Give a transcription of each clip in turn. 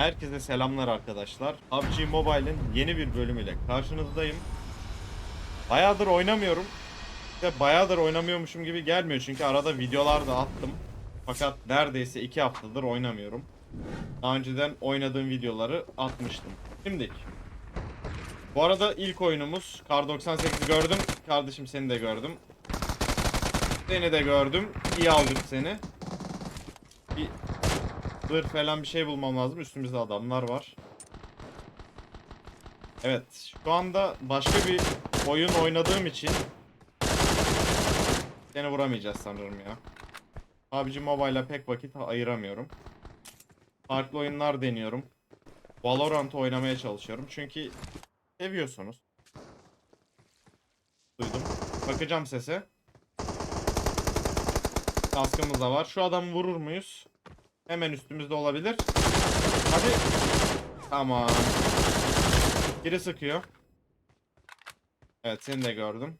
Herkese selamlar arkadaşlar. PUBG Mobile'in yeni bir bölümüyle karşınızdayım. Bayağıdır oynamıyorum. Ve bayağıdır oynamıyormuşum gibi gelmiyor çünkü arada videolar da attım. Fakat neredeyse 2 haftadır oynamıyorum. Daha önceden oynadığım videoları atmıştım. Şimdilik. Bu arada ilk oyunumuz Kar 98'i gördüm. Kardeşim seni de gördüm. Seni de gördüm. İyi aldık seni. Bir Zırh falan bir şey bulmam lazım. Üstümüzde adamlar var. Evet. Şu anda başka bir oyun oynadığım için seni vuramayacağız sanırım ya. PUBG Mobile'a pek vakit ayıramıyorum. Farklı oyunlar deniyorum. Valorant oynamaya çalışıyorum. Çünkü seviyorsunuz. Duydum. Bakacağım sese. Kaskımız da var. Şu adamı vurur muyuz? Hemen üstümüzde olabilir. Hadi. Tamam. Biri sıkıyor. Evet seni de gördüm.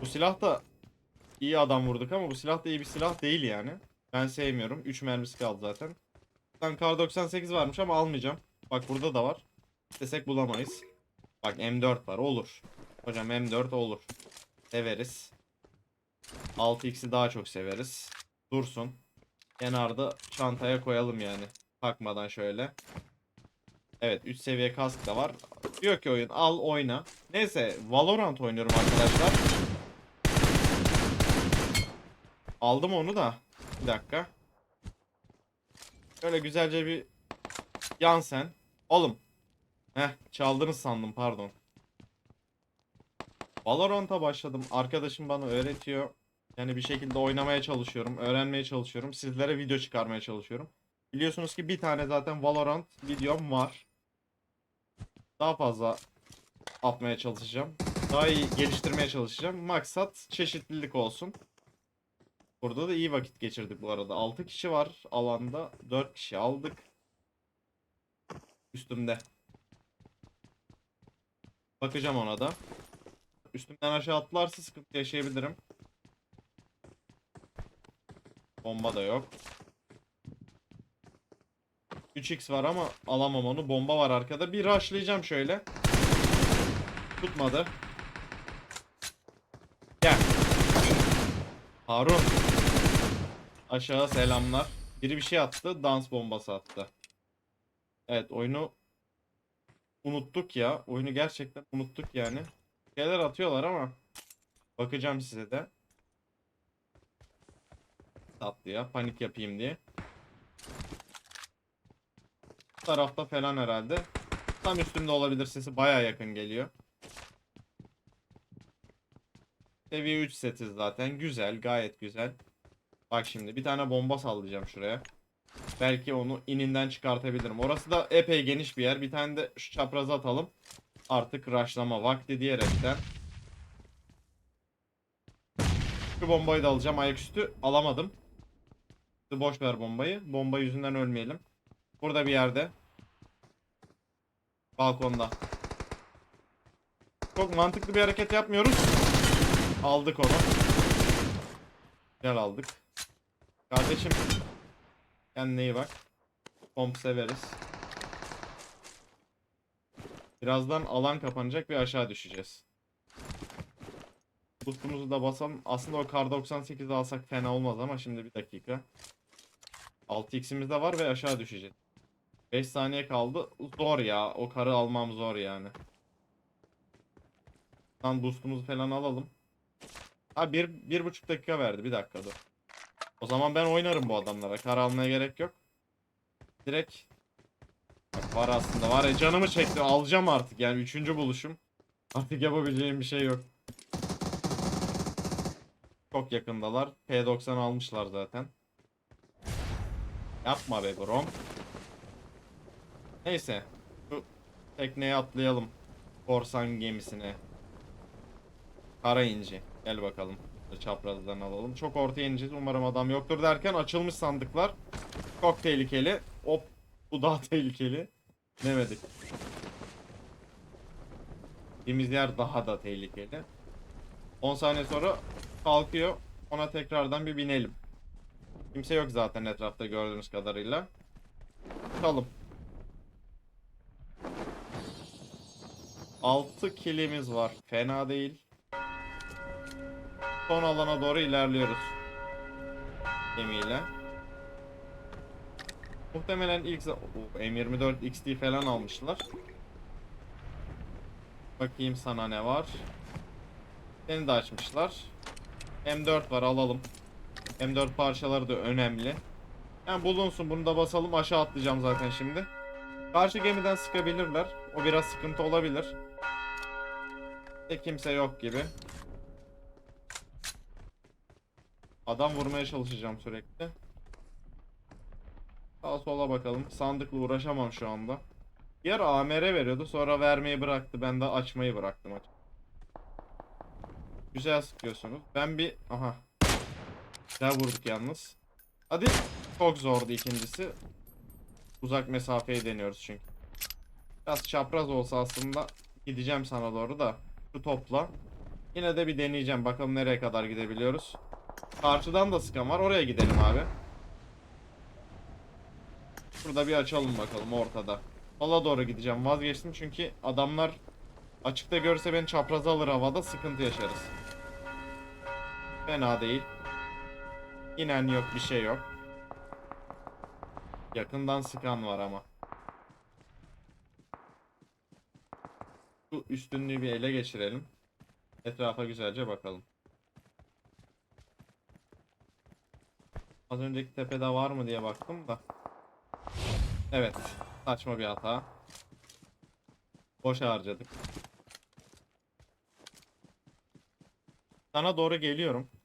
Bu silah da iyi adam vurduk ama bu silah da iyi bir silah değil yani. Ben sevmiyorum. 3 mermisi kaldı zaten. Lan kar 98 varmış ama almayacağım. Bak burada da var. Desek bulamayız. Bak M4 var olur. Hocam M4 olur. Severiz. 6x'i daha çok severiz. Dursun. Kenarda çantaya koyalım yani. Takmadan şöyle. Evet 3 seviye kask da var. Diyor ki oyun al oyna. Neyse Valorant oynuyorum arkadaşlar. Aldım onu da. Bir dakika. Şöyle güzelce bir yan sen. Oğlum. Heh çaldınız sandım pardon. Valorant'a başladım. Arkadaşım bana öğretiyor. Yani bir şekilde oynamaya çalışıyorum, öğrenmeye çalışıyorum. Sizlere video çıkarmaya çalışıyorum. Biliyorsunuz ki bir tane zaten Valorant videom var. Daha fazla atmaya çalışacağım. Daha iyi geliştirmeye çalışacağım. Maksat çeşitlilik olsun. Burada da iyi vakit geçirdik bu arada. 6 kişi var alanda. 4 kişi aldık. Üstümde. Bakacağım ona da. Üstümden aşağı atlarsa sıkıntı yaşayabilirim. Bomba da yok. 3x var ama alamam onu. Bomba var arkada. Bir rushlayacağım şöyle. Tutmadı. Gel. Harun. Aşağı selamlar. Biri bir şey attı. Dans bombası attı. Evet oyunu unuttuk ya. Oyunu gerçekten unuttuk yani. Şeyler atıyorlar ama bakacağım size de tatlı ya. Panik yapayım diye. Bu tarafta falan herhalde. Tam üstümde olabilir sesi baya yakın geliyor. Seviye 3 setiz zaten. Güzel. Gayet güzel. Bak şimdi bir tane bomba sallayacağım şuraya. Belki onu ininden çıkartabilirim. Orası da epey geniş bir yer. Bir tane de şu çaprazı atalım. Artık rushlama vakti diyerekten. Şu bombayı da alacağım. Ayaküstü alamadım. Boş ver bombayı. Bomba yüzünden ölmeyelim. Burada bir yerde. Balkonda. Çok mantıklı bir hareket yapmıyoruz. Aldık onu. Güzel aldık. Kardeşim. Kendine iyi bak. Pomp severiz. Birazdan alan kapanacak ve aşağı düşeceğiz. Boostumuzu da basalım. Aslında o kar 98'i alsak fena olmaz ama şimdi bir dakika. 6x'imiz de var ve aşağı düşeceğiz. 5 saniye kaldı. Zor ya. O karı almam zor yani. Lan boostumuzu falan alalım. Ha bir, bir buçuk dakika verdi. Bir dakika dur. O zaman ben oynarım bu adamlara. Kar almaya gerek yok. Direkt Bak var aslında. Var ya canımı çekti. Alacağım artık. Yani üçüncü buluşum. Artık yapabileceğim bir şey yok. Çok yakındalar. P90 almışlar zaten. Yapma be brom. Neyse. Şu tekneye atlayalım. Korsan gemisine. Kara inci. Gel bakalım. Çaprazdan alalım. Çok ortaya ineceğiz. Umarım adam yoktur derken açılmış sandıklar. Çok tehlikeli. Hop. Bu daha tehlikeli. Demedik. Gittiğimiz yer daha da tehlikeli. 10 saniye sonra kalkıyor. Ona tekrardan bir binelim. Kimse yok zaten etrafta gördüğünüz kadarıyla. Tutalım. 6 kilimiz var. Fena değil. Son alana doğru ilerliyoruz. Gemiyle. Muhtemelen ilk Oo, M24 XD falan almışlar. Bakayım sana ne var. Seni de açmışlar. M4 var alalım. M4 parçaları da önemli. Yani bulunsun bunu da basalım aşağı atlayacağım zaten şimdi. Karşı gemiden sıkabilirler. O biraz sıkıntı olabilir. De kimse yok gibi. Adam vurmaya çalışacağım sürekli. Sağa sola bakalım. Sandıkla uğraşamam şu anda. Yer AMR veriyordu sonra vermeyi bıraktı. Ben de açmayı bıraktım aç. Güzel sıkıyorsunuz. Ben bir... Aha. Güzel vurduk yalnız. Hadi. Çok zordu ikincisi. Uzak mesafeyi deniyoruz çünkü. Biraz çapraz olsa aslında gideceğim sana doğru da. Şu topla. Yine de bir deneyeceğim. Bakalım nereye kadar gidebiliyoruz. Karşıdan da sıkan var. Oraya gidelim abi. Şurada bir açalım bakalım ortada. Sola doğru gideceğim. Vazgeçtim çünkü adamlar açıkta görse beni çapraza alır havada sıkıntı yaşarız. Fena değil. İnen yok bir şey yok. Yakından sıkan var ama. Şu üstünlüğü bir ele geçirelim. Etrafa güzelce bakalım. Az önceki tepede var mı diye baktım da. Evet. Saçma bir hata. Boş harcadık. Sana doğru geliyorum.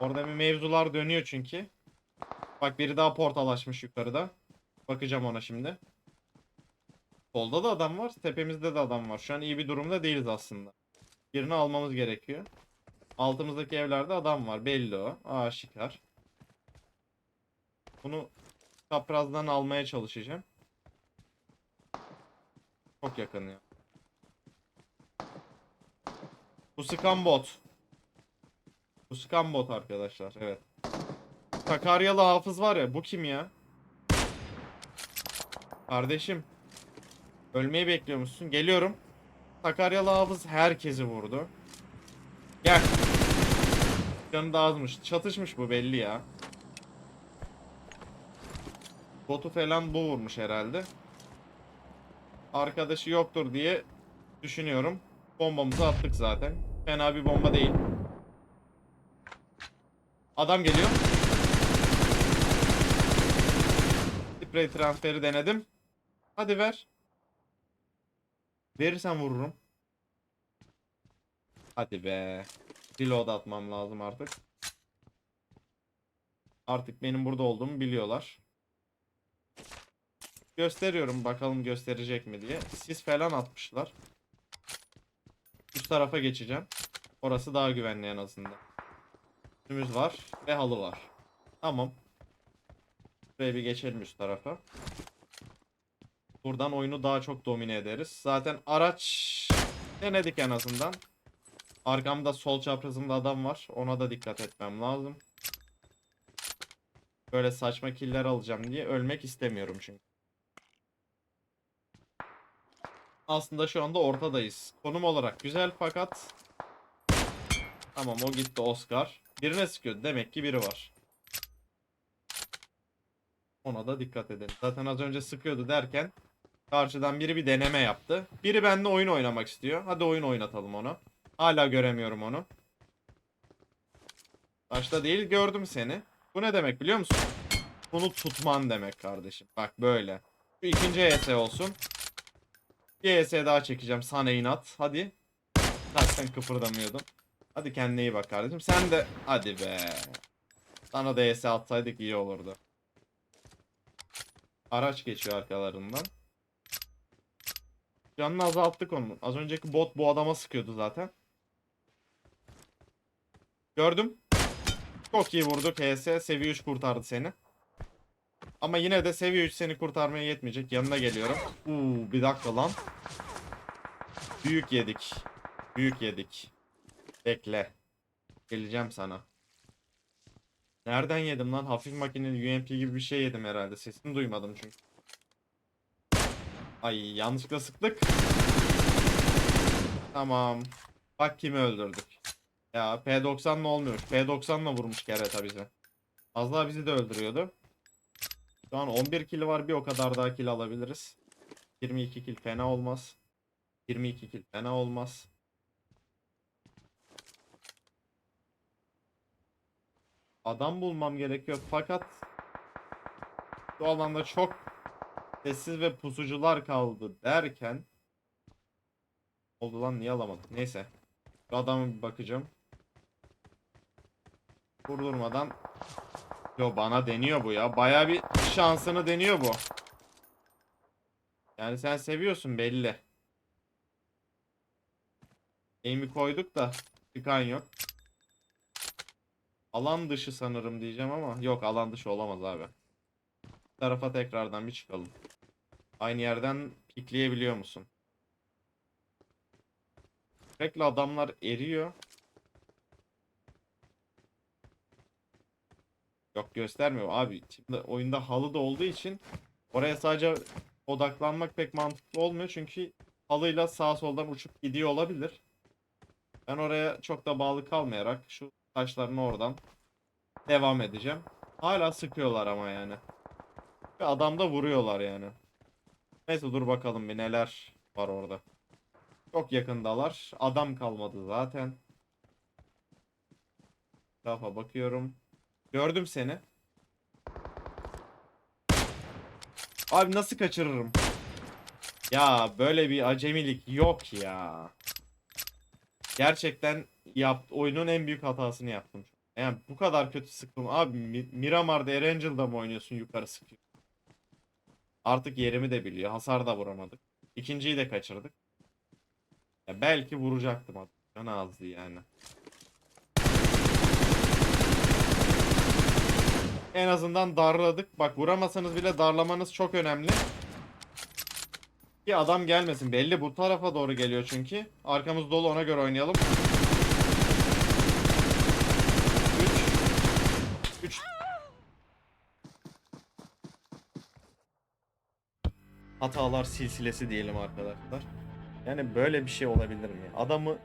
Orada bir mevzular dönüyor çünkü. Bak biri daha portal açmış yukarıda. Bakacağım ona şimdi. Solda da adam var. Tepemizde de adam var. Şu an iyi bir durumda değiliz aslında. Birini almamız gerekiyor. Altımızdaki evlerde adam var. Belli o. Aşikar. Bunu çaprazdan almaya çalışacağım. Çok yakın ya. Bu sıkan bot. Bu sıkan bot arkadaşlar. Evet. Sakaryalı hafız var ya. Bu kim ya? Kardeşim. Ölmeyi bekliyor musun? Geliyorum. Sakaryalı hafız herkesi vurdu. Gel. Canı da azmış. Çatışmış bu belli ya. Botu falan bu vurmuş herhalde. Arkadaşı yoktur diye düşünüyorum. Bombamızı attık zaten. Fena bir bomba değil. Adam geliyor. Sprey transferi denedim. Hadi ver. Verirsen vururum. Hadi be. Reload atmam lazım artık. Artık benim burada olduğumu biliyorlar. Gösteriyorum bakalım gösterecek mi diye. Sis falan atmışlar. Üst tarafa geçeceğim. Orası daha güvenli en azından. Üstümüz var ve halı var. Tamam. Buraya bir geçelim üst tarafa. Buradan oyunu daha çok domine ederiz. Zaten araç denedik en azından. Arkamda sol çaprazımda adam var. Ona da dikkat etmem lazım. Böyle saçma killer alacağım diye ölmek istemiyorum çünkü. Aslında şu anda ortadayız. Konum olarak güzel fakat Tamam o gitti Oscar. Birine sıkıyordu. Demek ki biri var. Ona da dikkat edelim. Zaten az önce sıkıyordu derken karşıdan biri bir deneme yaptı. Biri benimle oyun oynamak istiyor. Hadi oyun oynatalım onu. Hala göremiyorum onu. Başta değil gördüm seni. Bu ne demek biliyor musun? Bunu tutman demek kardeşim. Bak böyle. Şu ikinci ES olsun. Bir ES daha çekeceğim sana inat. Hadi. Zaten kıpırdamıyordum. Hadi kendine iyi bak kardeşim. Sen de hadi be. Sana da ES atsaydık iyi olurdu. Araç geçiyor arkalarından. Canını azalttık onun. Az önceki bot bu adama sıkıyordu zaten. Gördüm. Çok iyi vurdu PS. Seviye 3 kurtardı seni. Ama yine de seviye 3 seni kurtarmaya yetmeyecek. Yanına geliyorum. Uuu bir dakika lan. Büyük yedik. Büyük yedik. Bekle. Geleceğim sana. Nereden yedim lan? Hafif makineli UMP gibi bir şey yedim herhalde. Sesini duymadım çünkü. Ay yanlışlıkla sıktık. Tamam. Bak kimi öldürdük. Ya P90'la olmuyormuş. P90'la vurmuş kereta bize. Az daha bizi de öldürüyordu. Şu an 11 kill var. Bir o kadar daha kill alabiliriz. 22 kill fena olmaz. 22 kill fena olmaz. Adam bulmam gerekiyor. Fakat şu alanda çok sessiz ve pusucular kaldı derken oldu lan niye alamadık? Neyse. Şu adama bir bakacağım. Vurdurmadan. Yo bana deniyor bu ya. Baya bir şansını deniyor bu. Yani sen seviyorsun belli. Aim'i koyduk da çıkan yok Alan dışı sanırım diyeceğim ama yok alan dışı olamaz abi. Tarafa tekrardan bir çıkalım. Aynı yerden pikleyebiliyor musun? Sürekli adamlar eriyor. Yok göstermiyor abi. Şimdi oyunda halı da olduğu için oraya sadece odaklanmak pek mantıklı olmuyor. Çünkü halıyla sağ soldan uçup gidiyor olabilir. Ben oraya çok da bağlı kalmayarak şu taşlarını oradan devam edeceğim. Hala sıkıyorlar ama yani. Ve adam da vuruyorlar yani. Neyse dur bakalım bir neler var orada. Çok yakındalar. Adam kalmadı zaten. Rafa bakıyorum. Gördüm seni. Abi nasıl kaçırırım? Ya böyle bir acemilik yok ya. Gerçekten yap oyunun en büyük hatasını yaptım. Yani bu kadar kötü sıktım. Abi Mi- Miramar'da Erangel'da mı oynuyorsun yukarı sıkıyor. Artık yerimi de biliyor. Hasar da vuramadık. İkinciyi de kaçırdık. Ya belki vuracaktım adam. Can azdı yani. En azından darladık. Bak vuramasanız bile darlamanız çok önemli. Ki adam gelmesin. Belli bu tarafa doğru geliyor çünkü. Arkamız dolu ona göre oynayalım. 3 3 Hatalar silsilesi diyelim arkadaşlar. Yani böyle bir şey olabilir mi? Adamı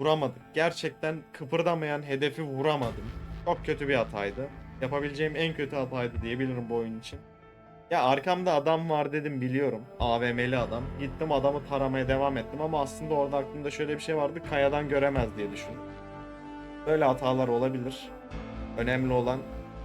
vuramadık. Gerçekten kıpırdamayan hedefi vuramadım. Çok kötü bir hataydı. Yapabileceğim en kötü hataydı diyebilirim bu oyun için. Ya arkamda adam var dedim biliyorum. AVM'li adam. Gittim adamı taramaya devam ettim ama aslında orada aklımda şöyle bir şey vardı. Kayadan göremez diye düşündüm. Böyle hatalar olabilir. Önemli olan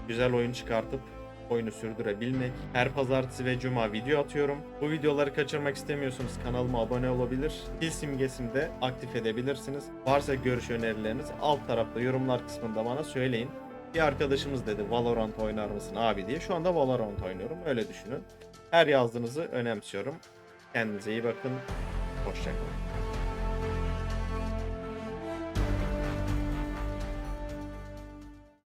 güzel oyun çıkartıp oyunu sürdürebilmek. Her pazartesi ve cuma video atıyorum. Bu videoları kaçırmak istemiyorsanız kanalıma abone olabilir. Zil simgesini de aktif edebilirsiniz. Varsa görüş önerileriniz alt tarafta yorumlar kısmında bana söyleyin. Bir arkadaşımız dedi Valorant oynar mısın abi diye. Şu anda Valorant oynuyorum. Öyle düşünün. Her yazdığınızı önemsiyorum. Kendinize iyi bakın. Hoşçakalın.